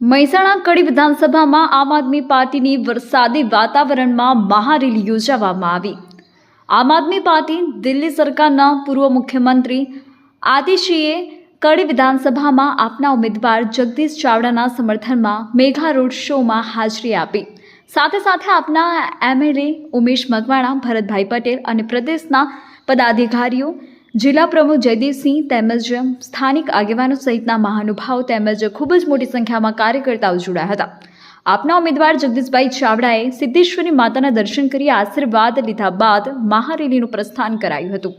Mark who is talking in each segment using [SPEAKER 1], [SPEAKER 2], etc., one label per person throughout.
[SPEAKER 1] મહેસાણા કડી વિધાનસભામાં આમ આદમી પાર્ટીની વરસાદી વાતાવરણમાં મહારેલી યોજાવામાં આવી. આમ આદમી પાર્ટી દિલ્હી સરકારના પૂર્વ મુખ્યમંત્રી આતિશીએ કડી વિધાનસભામાં આપના ઉમેદવાર જગદીશ ચાવડાના સમર્થનમાં મેઘા રોડ શોમાં હાજરી આપી. સાથે સાથે આપના એમએલએ ઉમેશ મકવાણા, ભરતભાઈ પટેલ અને પ્રદેશના પદાધિકારીઓ જિલ્લા પ્રમુખ જયદીપસિંહ તેમજ સ્થાનિક આગેવાનો સહિતના મહાનુભાવ તેમજ ખૂબ જ મોટી સંખ્યામાં કાર્યકર્તાઓ જોડાયા હતા. આપના ઉમેદવાર જગદીશભાઈ ચાવડાએ સિદ્ધેશ્વરી માતાના દર્શન કરી આશીર્વાદ લીધા બાદ મહારેલીનું પ્રસ્થાન કરાયું હતું.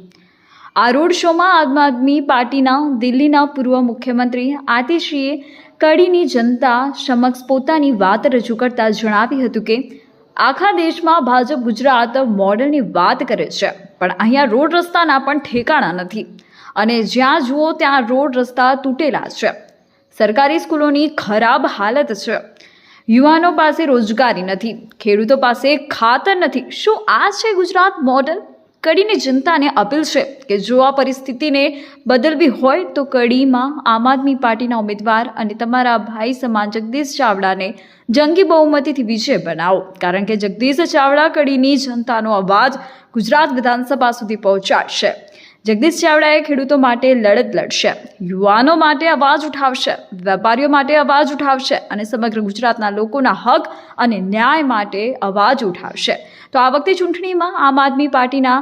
[SPEAKER 1] આ રોડ શોમાં આમ આદમી પાર્ટીના દિલ્હીના પૂર્વ મુખ્યમંત્રી આતિશીએ કડીની જનતા સમક્ષ પોતાની વાત રજૂ કરતા જણાવ્યું હતું કે, આખા દેશમાં ભાજપ ગુજરાત મોડલની વાત કરે છે. પણ અહીંયા રોડ રસ્તાના પણ ઠેકાણા નથી. અને જ્યાં જુઓ ત્યાં રોડ રસ્તા તૂટેલા છે. સરકારી સ્કૂલોની ખરાબ હાલત છે. યુવાનો પાસે રોજગારી નથી. ખેડૂતો પાસે ખાતર નથી. શું આ છે ગુજરાત મોડલ કડીની જનતાને અપીલ છે કે જો આ પરિસ્થિતિને બદલવી હોય તો કડીમાં આમ આદમી પાર્ટીના ઉમેદવાર અને તમારા ભાઈ સમાન જગદીશ ચાવડાને જંગી બહુમતીથી વિજય બનાવો. કારણ કે જગદીશ ચાવડા કડીની જનતાનો અવાજ ગુજરાત વિધાનસભા સુધી પહોંચાડશે. જગદીશ ચાવડાએ ખેડૂતો માટે લડત લડશે. યુવાનો માટે અવાજ ઉઠાવશે. વેપારીઓ માટે અવાજ ઉઠાવશે અને સમગ્ર ગુજરાતના લોકોના હક અને ન્યાય માટે અવાજ ઉઠાવશે. તો આ વખતે ચૂંટણીમાં આમ આદમી પાર્ટીના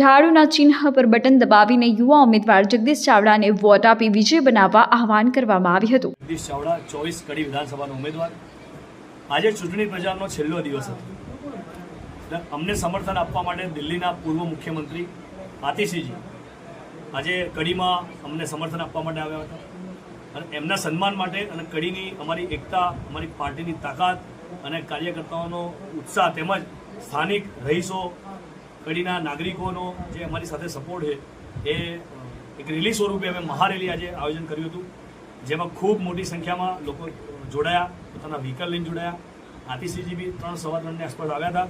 [SPEAKER 1] ઝાડુના ચિહ્ન પર બટન દબાવીને યુવા ઉમેદવાર જગદીશ ચાવડાને વોટ આપી વિજય બનાવવા આહવાન કરવામાં આવ્યું હતું.
[SPEAKER 2] જગદીશ ચાવડા, ચોવીસ કડી વિધાનસભાનો ઉમેદવાર. આજે ચૂંટણી પ્રચારનો છેલ્લો દિવસ હતો. અમને સમર્થન આપવા માટે દિલ્હીના પૂર્વ મુખ્યમંત્રી આતિશીજી આજે કડીમાં અમને સમર્થન આપવા માટે આવ્યા હતા. અને એમના સન્માન માટે અને કડીની અમારી એકતા, અમારી પાર્ટીની તાકાત અને કાર્યકર્તાઓનો ઉત્સાહ તેમજ સ્થાનિક રહીશો, કડીના નાગરિકોનો જે અમારી સાથે સપોર્ટ છે, એ એક રેલી સ્વરૂપે અમે મહારેલી આજે આયોજન કર્યું હતું. જેમાં ખૂબ મોટી સંખ્યામાં લોકો જોડાયા, પોતાના વ્હીકલ લઈને જોડાયા. આતિશીજી બી ત્રણ સવા ત્રણની આસપાસ આવ્યા હતા.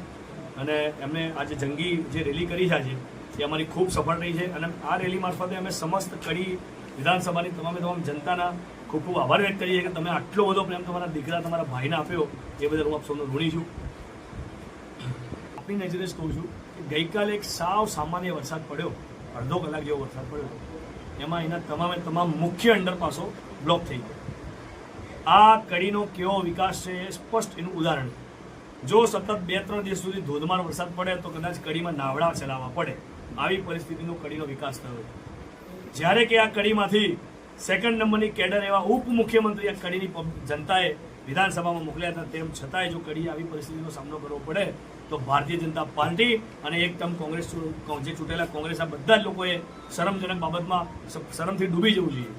[SPEAKER 2] અને એમને આજે જંગી જે રેલી કરી છે આજે એ અમારી ખૂબ સફળ રહી છે અને આ રેલી મારફતે અમે સમસ્ત કડી વિધાનસભાની તમામે તમામ જનતાના ખૂબ ખૂબ આભાર વ્યક્ત કરીએ કે તમે આટલો બધો પ્રેમ તમારા દીકરા તમારા ભાઈને આપ્યો, એ બદલ હું આપ સૌનો ઋણી છું. આપની નજરે જ કહું છું કે ગઈકાલે એક સાવ સામાન્ય વરસાદ પડ્યો, અડધો કલાક જેવો વરસાદ પડ્યો. એમાં એના તમામે તમામ મુખ્ય અંડરપાસો બ્લોક થઈ ગયા. આ કડીનો કેવો વિકાસ છે એ સ્પષ્ટ એનું ઉદાહરણ જો સતત બે ત્રણ દિવસ સુધી ધોધમાર વરસાદ પડે તો કદાચ કડીમાં નાવડા ચલાવવા પડે. આવી પરિસ્થિતિનો કડીનો વિકાસ થયો જ્યારે કે આ કડીમાંથી સેકન્ડ નંબરની કેડર એવા ઉપ મુખ્યમંત્રી આ કડીની જનતાએ વિધાનસભામાં મોકલ્યા હતા, તેમ છતાંય જો કડી આવી પરિસ્થિતિનો સામનો કરવો પડે, તો ભારતીય જનતા પાર્ટી અને એક ટર્મ કોંગ્રેસ જે ચૂંટેલા કોંગ્રેસ આ બધા જ લોકોએ શરમજનક બાબતમાં શરમથી ડૂબી જવું જોઈએ.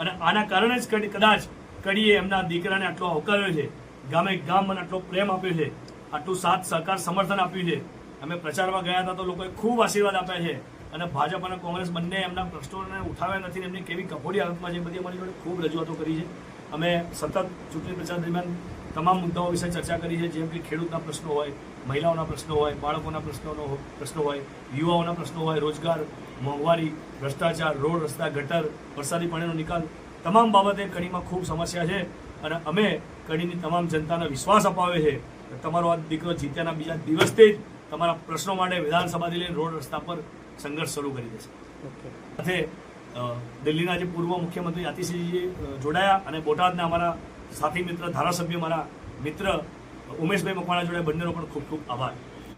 [SPEAKER 2] અને આના કારણે જ કડી, કદાચ કડીએ એમના દીકરાને આટલો આવકાર્યો છે, ગામે ગામ મને આટલો પ્રેમ આપ્યો છે, આટલું સાથ સહકાર સમર્થન આપ્યું છે અમે પ્રચારમાં ગયા હતા તો લોકોએ ખૂબ આશીર્વાદ આપ્યા છે. અને ભાજપ અને કોંગ્રેસ બંને એમના પ્રશ્નોને ઉઠાવ્યા નથી, એમની કેવી કફોડી હાલતમાં છે બધી અમારી જોડે ખૂબ રજૂઆતો કરી છે. અમે સતત ચૂંટણી પ્રચાર દરમિયાન તમામ મુદ્દાઓ વિશે ચર્ચા કરી છે, જેમ કે ખેડૂતના પ્રશ્નો હોય, મહિલાઓના પ્રશ્નો હોય, બાળકોના પ્રશ્નોનો પ્રશ્નો હોય, યુવાઓના પ્રશ્નો હોય, રોજગાર, મોંઘવારી, ભ્રષ્ટાચાર, રોડ, રસ્તા, ગટર, વરસાદી પાણીનો નિકાલ, તમામ બાબતે કડીમાં ખૂબ સમસ્યા છે. અને અમે કડીની તમામ જનતાને વિશ્વાસ અપાવે છે તમારો આ દીકરો જીત્યાના બીજા દિવસથી જ તમારા પ્રશ્નો માટે વિધાનસભાથી લઈને રોડ રસ્તા પર સંઘર્ષ શરૂ કરી દેશે. સાથે દિલ્હીના જે પૂર્વ મુખ્યમંત્રી આતિશીજી જોડાયા અને બોટાદના અમારા સાથી મિત્ર ધારાસભ્ય મારા મિત્ર ઉમેશભાઈ મકવાણા જોડે બંનેનો પણ ખૂબ ખૂબ આભાર.